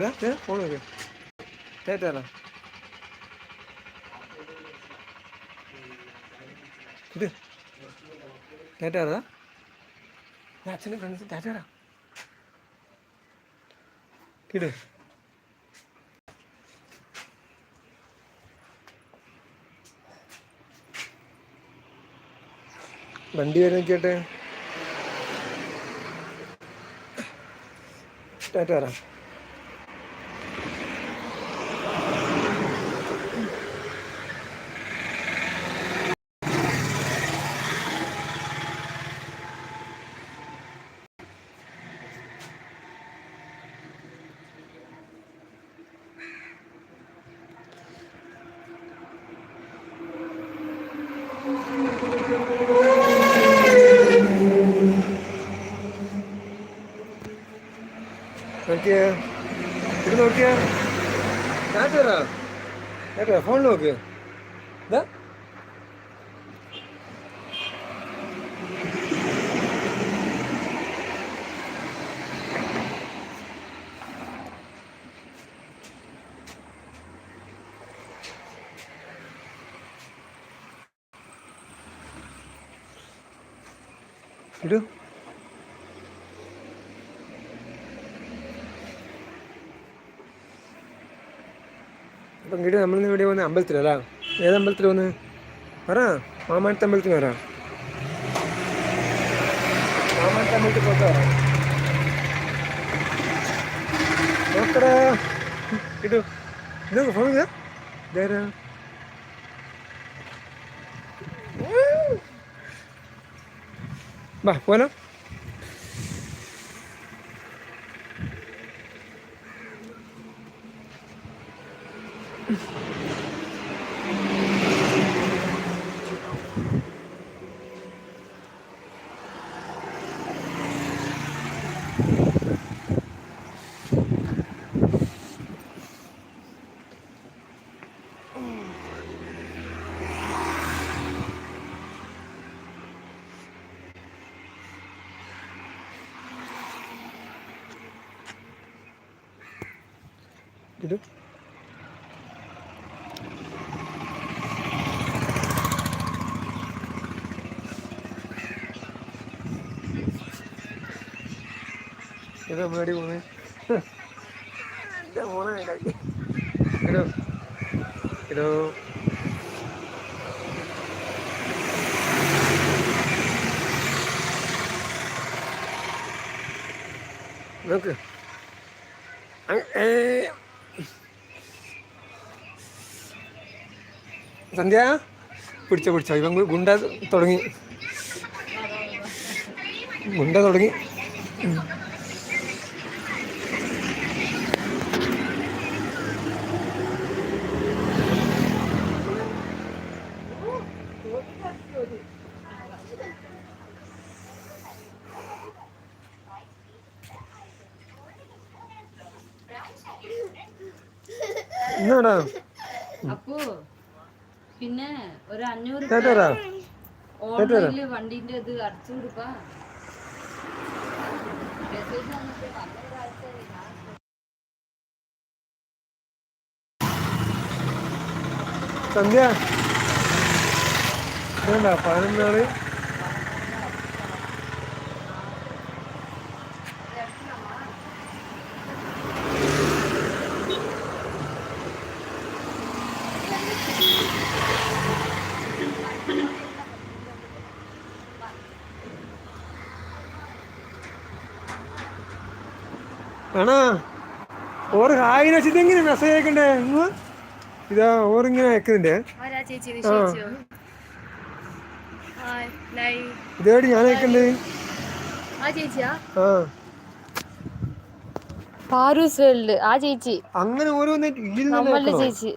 Phone നോക്ക്. കേട്ടാലോ ഇത്. കേട്ടാറാ അച്ഛന്റെ ഫ്രണ്ട്സ് ടാറ്റാറാ കിട് വണ്ടി വരെ കേട്ടെ ടാറ്റാറാ നോക്കിയേ. ഇത് നോക്കിയേ. ടാറ്റാറാ കേട്ടോ ഫോൺ നോക്ക്. ഇതാ ഇടൂ അപ്പം ഇങ്ങോട്ട് നമ്മളിന്ന് ഇവിടെ വന്ന് അമ്പലത്തിലല്ല ഏത് അമ്പലത്തിൽ വന്ന് പറ. മാമാനത്തെ അമ്പലത്തിന് വരാം മാമാനത്തെ അമ്പലത്തിൽ പോയിട്ട് വരാം. നോക്കടാ. ഇടൂ. ഇതൊക്കെ ഫോൺ ഇതാരാ? വാ പോലോ ഇത് നമ്മളടി പോണേ ഹലോ. ഇടോ നോക്ക്. സന്ധ്യ പിടിച്ചോ പിടിച്ചോ. ഇവൻ ഗുണ്ട തുടങ്ങി. ഗുണ്ട തുടങ്ങി എന്നാടാ അപ്പോ പിന്നെ വണ്ടിന്റെ ഇത് അടിച്ചു കൊടുപ്പാ. സന്ധ്യ. പതിനൊന്നാൾ ആണാ? ഓറ് ഹായിനെ വെച്ചിട്ട് എങ്ങനെ മെസ്സേജ് അയക്കണ്ടേ? ഇതാ അയക്കുന്നുണ്ട്. ആ. ഹായ് ലൈവ് ഇതേടി ഞാൻ അയക്കണ്ട്? ആ ചേച്ചിയാ? ആ. പാറൂസ് വേൾഡ് ആ ചേച്ചി. അങ്ങനെ ഓരോന്ന് ചേച്ചി.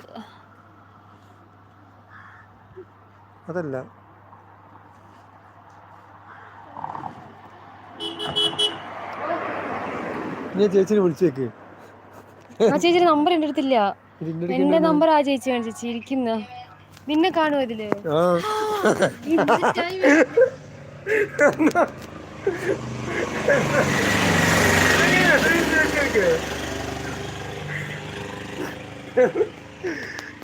അതല്ല. നീ ചേച്ചിനെ വിളിച്ചേക്ക് ആ ചേച്ചിയുടെ നമ്പർ എന്റെ അടുത്തില്ല. എന്റെ നമ്പർ ആ ചേച്ചിയാണ് ചേച്ചി ഇരിക്കുന്ന. നിന്നെ കാണുമോ ഇതിൽ?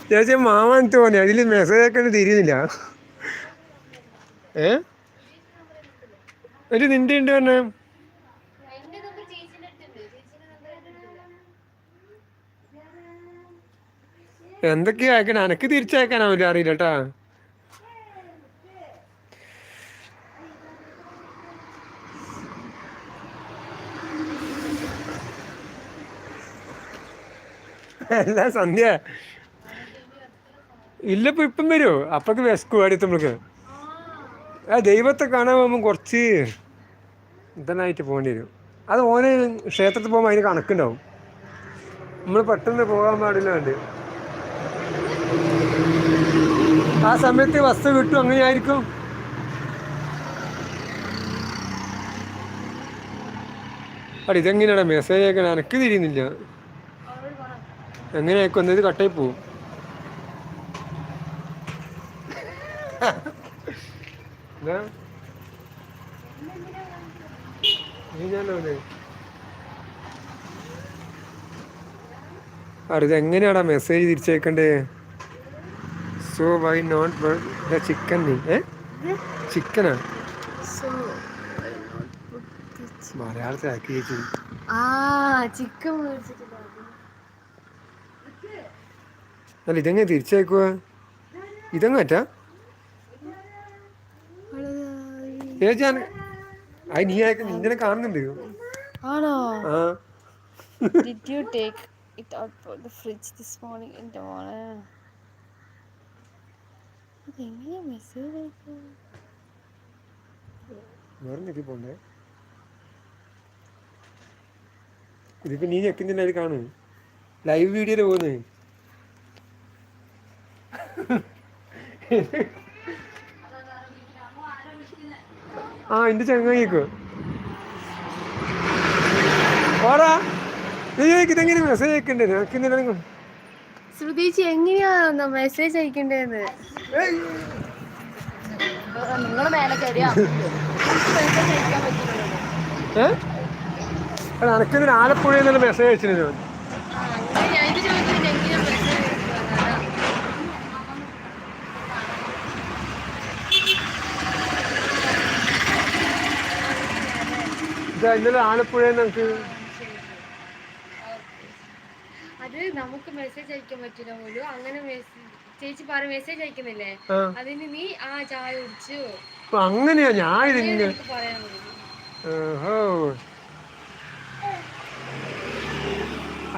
ചേച്ചി മാമാൻ തോന്നി അതിൽ മെസ്സേജ് ഒക്കെ തിരിയുന്നില്ല. ഏ? ഒരു നിന്റെ ഉണ്ട് പറഞ്ഞ. എന്തൊക്കെയാ അയക്കണേ? എനക്ക് തിരിച്ചയക്കാനാവില്ല അറിയില്ല കേട്ടാ. അല്ല സന്ധ്യ? ഇല്ലപ്പോ ഇപ്പം വരുമോ അപ്പൊക്ക് വിശക്കും അടുത്തമ്മൾക്ക് ആ ദൈവത്തെ കാണാൻ പോകുമ്പോൾ കുറച്ച് ഇതനായിട്ട് പോകേണ്ടി വരും. അത് ഓനെ ക്ഷേത്രത്തിൽ പോകുമ്പോൾ അതിന് കണക്കുണ്ടാവും. നമ്മൾ പെട്ടെന്ന് പോകാൻ പാടില്ല വേണ്ടി ആ സമയത്ത് വസ്തു കിട്ടും അങ്ങനെയായിരിക്കും. അടി ഇതെങ്ങനെയാണ്? മെസ്സേജ് അയക്കണ എനിക്ക് തിരിയുന്നില്ല. എങ്ങനെ അയക്കും ഇത് കട്ടായി പോവും. അറി എങ്ങനെയാടാ മെസ്സേജ് തിരിച്ചയക്കണ്ടേ? സോ വൈ നോട്ട് ചിക്കൻ ഏ ചിക്കനാ മലയാളത്തിൽ ആക്കി ചേച്ചി ചിക്കൻ അല്ല ഇതെങ്ങനെ തിരിച്ചയക്കുക ഇതെങ്ങാറ്റാ ചേച്ചി ആയി അത് നീ അയക്ക നിന്നെ കാണുന്നുണ്ട്. ആണോ? Did you take it out for the fridge this morning in the morning? അതെങ്ങനെയാ മെസ്സേജ് വേറെ ഞെക്കി പോണ്ടേ? ഇതിപ്പോ നീ ഞെക്കുന്നില്ല കാണും. ലൈവ് വീഡിയോയിൽ പോകുന്നേ. ആ എന്റെ ചങ്ങായിക്കോ. ഓടാ. നീ ഇതെങ്ങനെ മെസ്സേജ് അയക്കണ്ടേ? നിനക്ക് ഇന്നലെ ശ്രുതിച്ചി എങ്ങനെയാ മെസ്സേജ് അയക്കണ്ടെന്ന്. നിങ്ങൾ മേലെ കയറിയാ ആലപ്പുഴയിൽ നിന്ന് മെസ്സേജ് അയച്ചിരുന്നു ഇന്നലെ ആലപ്പുഴയിൽ നമുക്ക് അത് നമുക്ക് മെസ്സേജ് അയക്കാൻ പറ്റില്ല പോലും. അങ്ങനെ ചേച്ചി പറ മെസ്സേജ് അയക്കുന്നില്ലേ? അതിന് നീ ആ ചായ കുടിച്ചു. അങ്ങനെയാ ഞാൻ ഇതിങ്ങനെ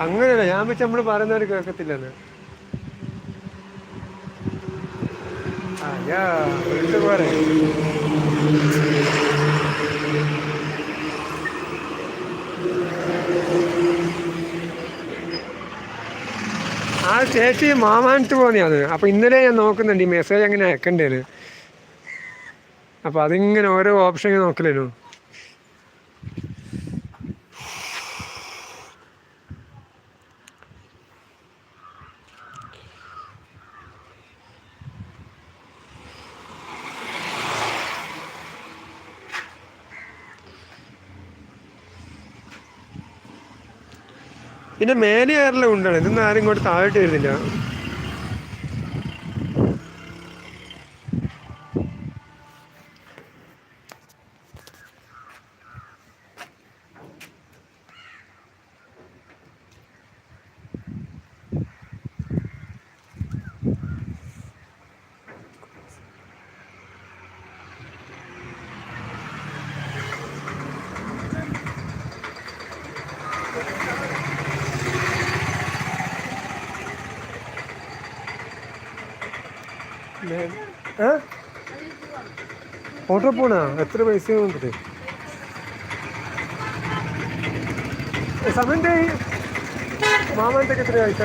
അങ്ങനെയല്ല ഞാൻ വെച്ച് നമ്മൾ പറയുന്നവര് കേൾക്കത്തില്ലെന്ന്. അയ്യാ വീട്ടു ആ ചേച്ചി മാമാനത്ത് പോന്നെയാണ് അപ്പോൾ ഇന്നലെ ഞാൻ നോക്കുന്നുണ്ട് ഈ മെസ്സേജ് അങ്ങനെ അയക്കണ്ടേന് അപ്പോൾ അതിങ്ങനെ ഓരോ ഓപ്ഷൻ നോക്കലേനു. പിന്നെ മേലെ ആരെല്ലാം ഉണ്ടാണ് ഇതൊന്നും ആരും ഇങ്ങോട്ട് താഴോട്ട് വരുന്നില്ല. ഓട്ടോ പോണാ? എത്ര പൈസ വന്നിട്ട് സമയത്തെ മാമാന്റെ എത്ര പൈസ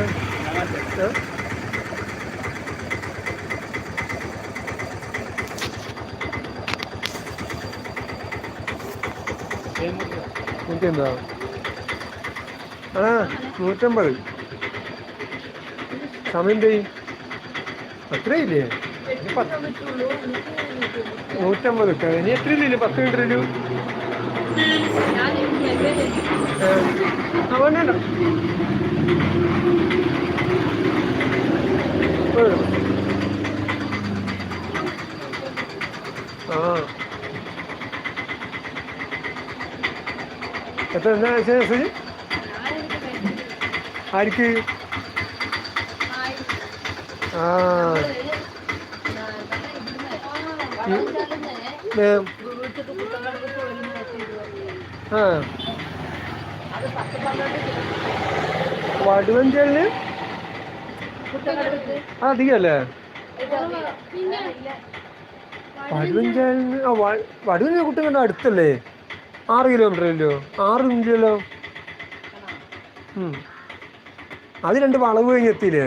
ഏ? നൂറ്റിയെന്താ ആ നൂറ്റമ്പത്. സമയം ചെയ്യും അത്രയില്ലേ? നൂറ്റമ്പത് ഇനി എത്ര പത്ത് മീറ്റർ ഒരു എത്ര ആർക്ക്? ആ. ആ. വടുവഞ്ചലിന് ആ അധികമല്ലേ വടുവഞ്ചലിന് ആ വടുവഞ്ചൽ അടുത്തല്ലേ? ആറ് കിലോമീറ്റർ അല്ലയോ ആറ് ഇഞ്ചല്ലോ ഉം. അത് രണ്ട് വളവ് കഴിഞ്ഞ് എത്തിയില്ലേ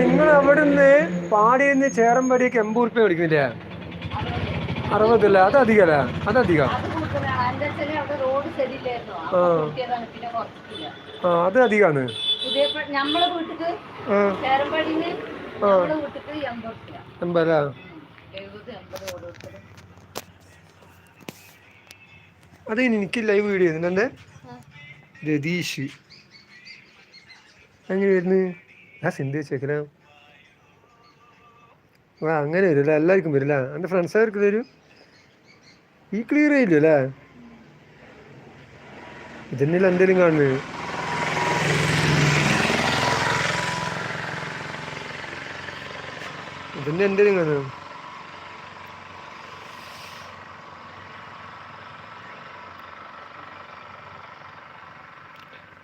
നിങ്ങൾ അവിടെ നിന്ന് ചേറമ്പടിയൊക്കെ എൺപത് റുപ്യ മേടിക്കുന്നില്ലേ അറുപതല്ല അത് അധികമല്ല അത് അധികം. ആ. അത് അധികമാണ് എൺപത്? അത് എനിക്ക് ലൈവ് വീഡിയോ എന്തേ? രതീഷ്. അങ്ങനെ വരുന്നു ആ സിന്ധു ചേക്കല ആ അങ്ങനെ വരും അല്ലേ? എല്ലാവർക്കും വരും അല്ലേ? എന്റെ ഫ്രണ്ട്സുകാർക്ക് തരും ഈ ക്ലിയർ ചെയ്യില്ല അല്ലേ? ഇതന്നെയല്ല എന്തെങ്കിലും കാണുന്നത്? ഇതന്നെ എന്തെങ്കിലും കാണുന്നത്?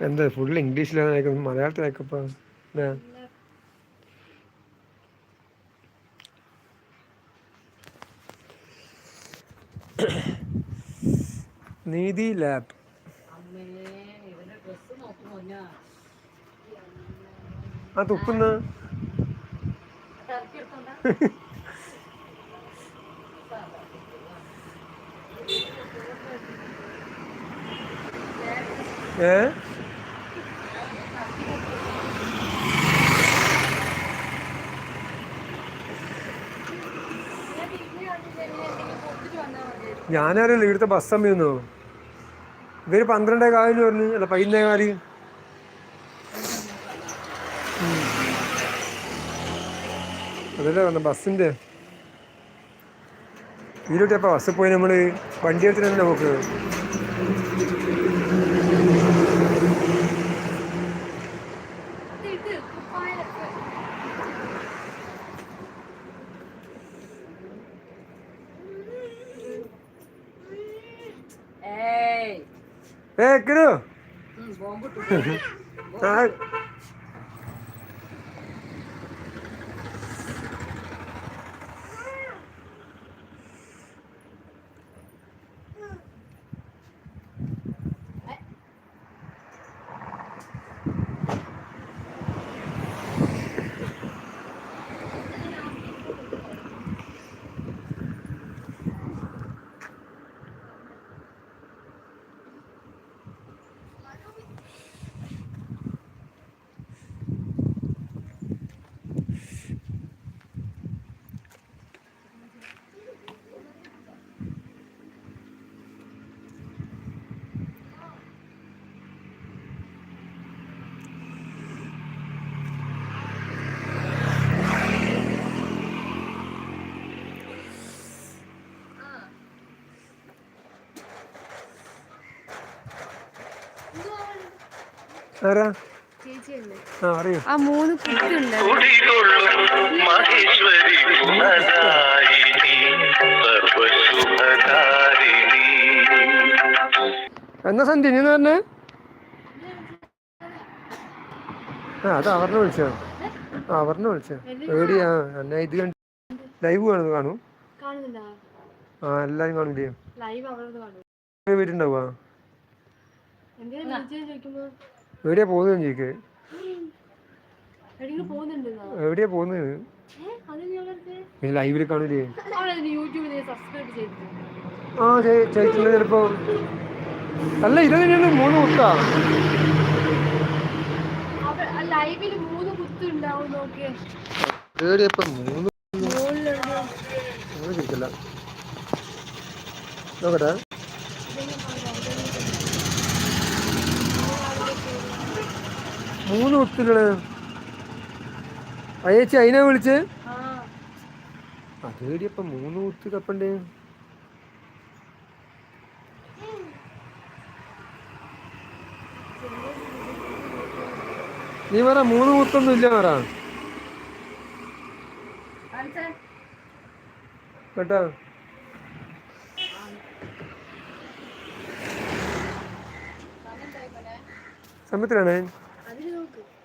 എന്താ ഫുൾ ഇംഗ്ലീഷിലാണ് അയക്കുന്നത് നീതി ലാബ്. ആ തുപ്പുന്ന ഏ? ഞാനാരല്ലോ ഇവിടുത്തെ ബസ് സമയൊന്നോ ഇവർ പന്ത്രണ്ടേ കാലിന് പറഞ്ഞു അല്ല പതിനേ കാൽ. അതല്ലേ പറഞ്ഞ ബസ്സിന്റെ ഇതിലോട്ട് ബസ്സിൽ പോയി നമ്മൾ വണ്ടി എടുത്തിട്ട് ഇത് ഏ കിടു ആരാ? ആ അറിയോ. ആ മൂന്ന് കുട്ടിയുണ്ട്. എന്നാ സന്ധ്യ നീ പറഞ്ഞേ? ആ അത് അവറിനെ വിളിച്ചോ ആ അവറിനെ വിളിച്ചോ ആ എന്നാ ഇത് കണ്ട് ലൈവ് കാണുന്നു കാണൂ. ആ എല്ലാരും കാണില്ലേ വീട്ടുണ്ടാവുക എവിടെയാ പോകുന്നത് ചോദിക്ക്? എവിടെയാ പോകുന്നത്? നീ ലൈവിൽ കാണില്ലേ ആ ചേച്ചിട്ടുണ്ട് ചിലപ്പോ. അല്ല ഇത് തന്നെയാണ് മൂന്ന് കുത്താ. ലൈവിൽ മൂന്ന് കുത്ത് ഉണ്ടാവും മൂന്ന് നോക്കട്ടെ. മൂന്ന് കുത്തുകൾ അയച്ചി അതിനെ വിളിച്ച്? അതേടി അപ്പൊ മൂന്ന് കുത്തി കപ്പണ്ടേ? നീ പറ മൂന്ന് കുത്തൊന്നും ഇല്ല പറ കേട്ടോ? സമയത്തിലാണേ?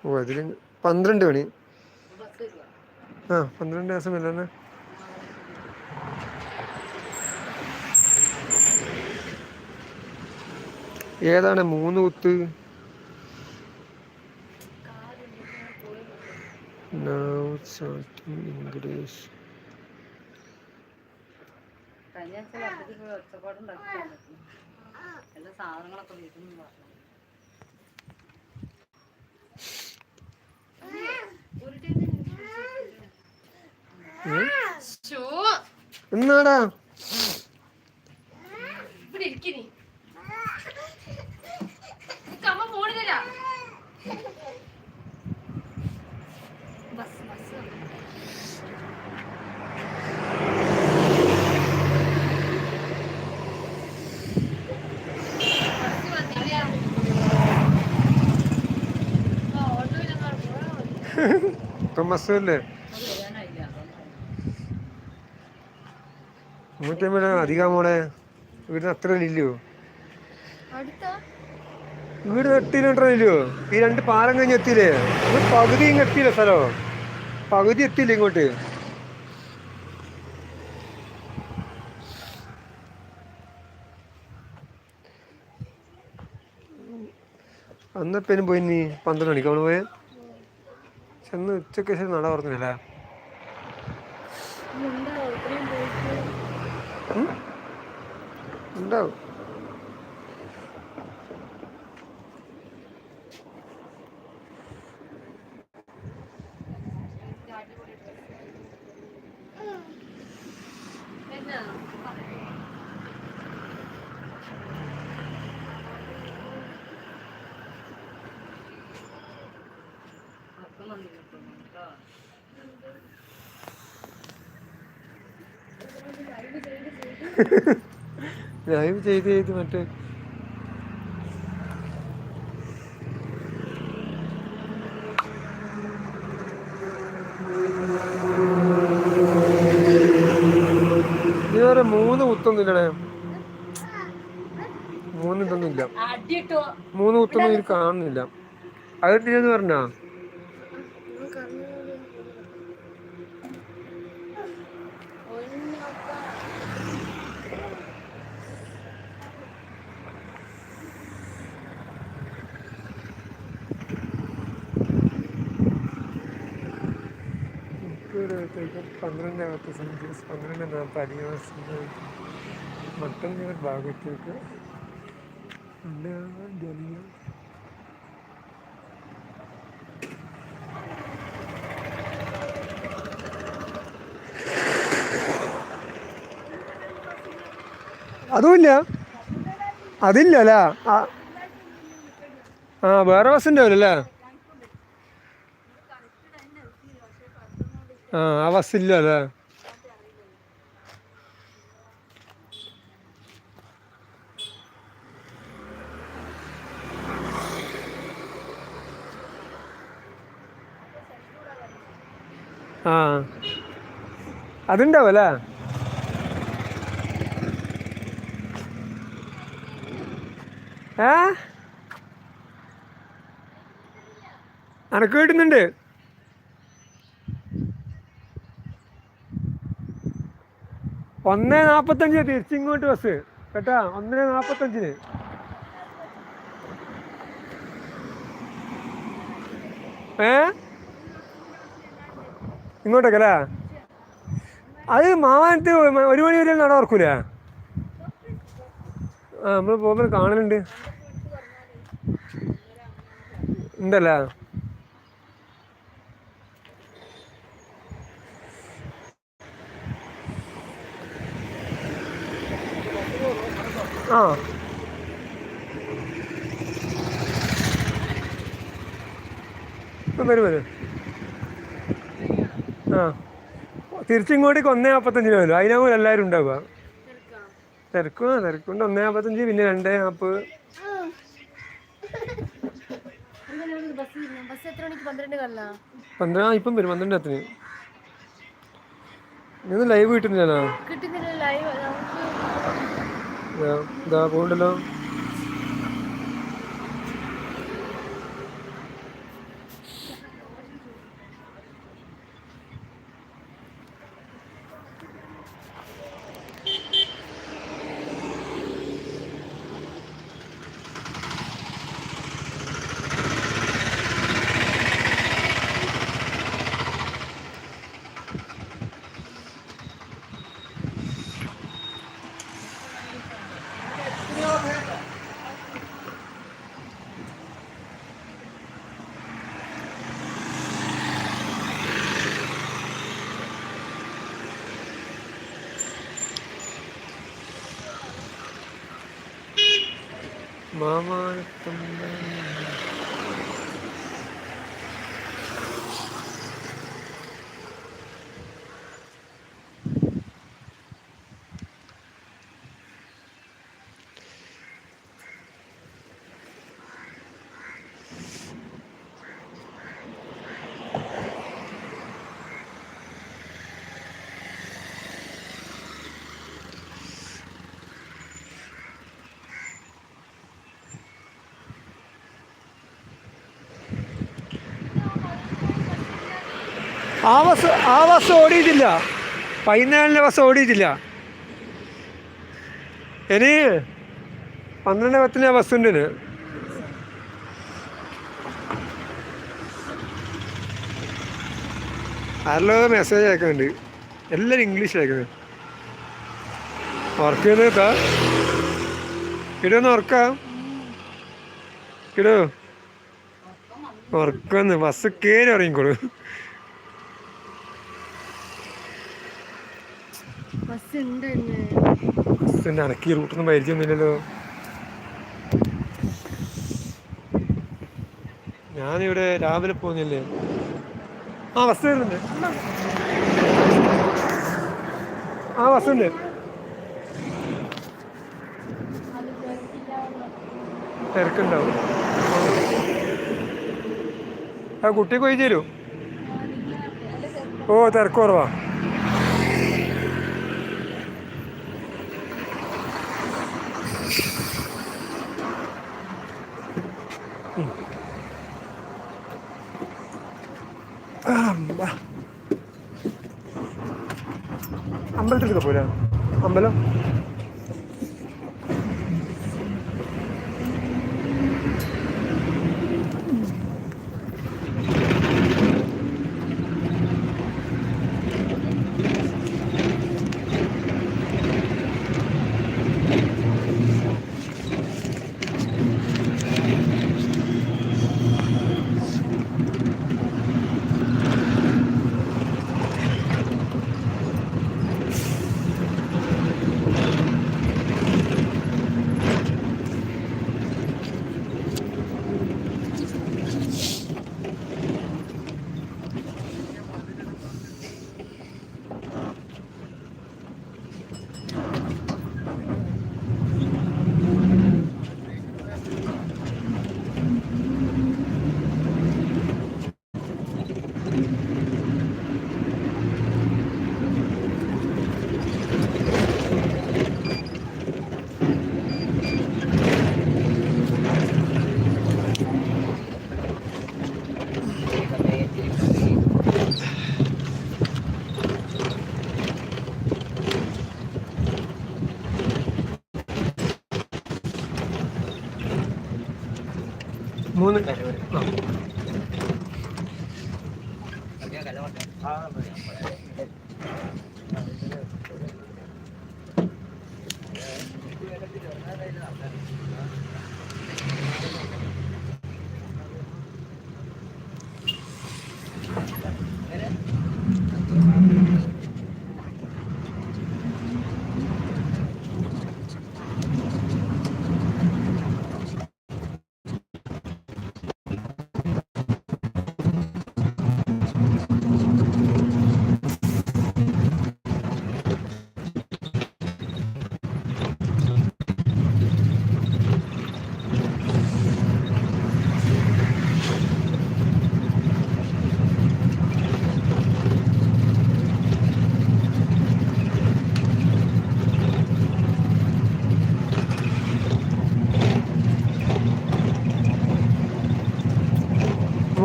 ഓ അതിൽ പന്ത്രണ്ട് മണി. ആ പന്ത്രണ്ട് ദിവസം അല്ലേ ഏതാണ് മൂന്ന് കുത്ത്? ഇംഗ്ലീഷ് സാധനങ്ങളൊക്കെ വീട്ടിൽ നിന്ന് പറഞ്ഞു ഒരു ടൈം ഏ? ഷോ എന്നാടാ? ഇവിടെ ഇരിക്കിനി അമ്മ ഫോണില്ല ബസ് ബസ് ബസ് വന്നില്ല ആ ഓട്ടോയിലെങ്ങാണ് പോയാൽ മതി ഇപ്പം ബസ്സല്ലേ അത് വരാനായില്ല അതുകൊണ്ടാണ്. നൂറ്റമ്പത് അധികം മോളെ. ഇവിടുന്ന് അത്ര ഇല്ലയോ വീട് എത്തിയിലോട്ടോ ഇല്ലയോ ഈ രണ്ട് പാലം കഴിഞ്ഞ് എത്തിയില്ലേ? പകുതി ഇങ്ങ് എത്തിയില്ല സ്ഥലം? പകുതി എത്തിയില്ല ഇങ്ങോട്ട്? അന്നപ്പേനും പോയി നീ പന്ത്രണ്ട് മണിക്ക് അവൾ പോയെ? ചെന്ന് ഉച്ചയ്ക്ക് ശേഷം നട പറഞ്ഞില്ല ഉണ്ടാവും ഇത്രയും പോയിട്ട് ഉണ്ടാവും. അപ്പം വന്നില്ല കേട്ടോ. ലൈവ് ചെയ്ത് ചെയ്ത് മറ്റേ ഇതുവരെ മൂന്ന് കുത്തൊന്നും ഇല്ലടേ മൂന്ന് ഇതൊന്നും ഇല്ല അടിയിട്ടോ. മൂന്ന് കുത്തൊന്നും ഇതിൽ കാണുന്നില്ല. അതെന്തിനെന്ന് പറഞ്ഞാ? അടിവാസം മട്ടന്നൂർ ഭാഗത്തേക്ക് ഉണ്ടാകാൻ ജനീയ അതുമില്ല അതില്ല അല്ലേ ആ വേറെ ബസ് ഉണ്ടാവില്ല അല്ലേ ആ ആ ബസ് ഇല്ല അല്ലേ അതുണ്ടാവും അല്ലേ ഏ? അനക്ക് കിട്ടുന്നുണ്ട്. ഒന്ന് നാപ്പത്തഞ്ച് തിരിച്ചിങ്ങോട്ട് ബസ്. കേട്ടാ? ഒന്നേ നാപ്പത്തഞ്ചിന്. ഏ? ഇങ്ങോട്ടേക്കല്ലേ അത് മാവാനത്ത് ഒരു മണി വരെ നട ഓർക്കൂലേ ആ നമ്മൾ പോകുമ്പോൾ കാണലുണ്ട്. ഉണ്ടല്ലേ? ആ. വരും വരും ആ. തിരിച്ചിങ്ങോട്ടേക്ക് ഒന്നേ നാൽപ്പത്തഞ്ചിന് വരും. അതിനാകുമ്പോൾ എല്ലാവരും ഉണ്ടാവുക. തിരക്കാ ആ തിരക്കുണ്ട് ഒന്നേ നാൽപ്പത്തഞ്ച് പിന്നെ രണ്ടേ നാൽപ്പത് പന്ത്രണ്ട് പന്ത്രണ്ട് ഇപ്പം വരും. പന്ത്രണ്ട് എത്തിന് ഇന്ന് ലൈവ് കിട്ടുന്നില്ലല്ലോ. ഇതാ പോകണ്ടല്ലോ ആ ബസ് ആ ബസ് ഓടിയിട്ടില്ല. പതിനാലിന് ബസ് ഓടിയിട്ടില്ല. ഇനി പന്ത്രണ്ട് പത്തിന് ബസ് ഉണ്ട്. ആരല്ലോ മെസ്സേജ് അയക്കുന്നുണ്ട്. എല്ലാവരും ഇംഗ്ലീഷിൽ അയക്കുന്നത് ഉറക്കം കേട്ടാ ഇടൊന്ന് ഉറക്കാം ഇടോ ഉറക്കൊന്ന് ബസ് കയറി ഇറങ്ങിക്കോളൂ. ബസ് ഉണ്ട് റൂട്ടൊന്നും പരിചയമൊന്നുമില്ലല്ലോ ഞാനിവിടെ രാവിലെ പോകുന്നില്ലേ ആ ബസ് വരുന്നുണ്ട്. ആ ബസ്സുണ്ട്. തിരക്കുണ്ടാവും. ആ കുട്ടി കൊയ്ച്ചു തരൂ ഓ തിരക്ക് കുറവാ. അമ്പലത്തിലേക്ക് പോരാ അമ്പലം?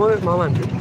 Ama Maman.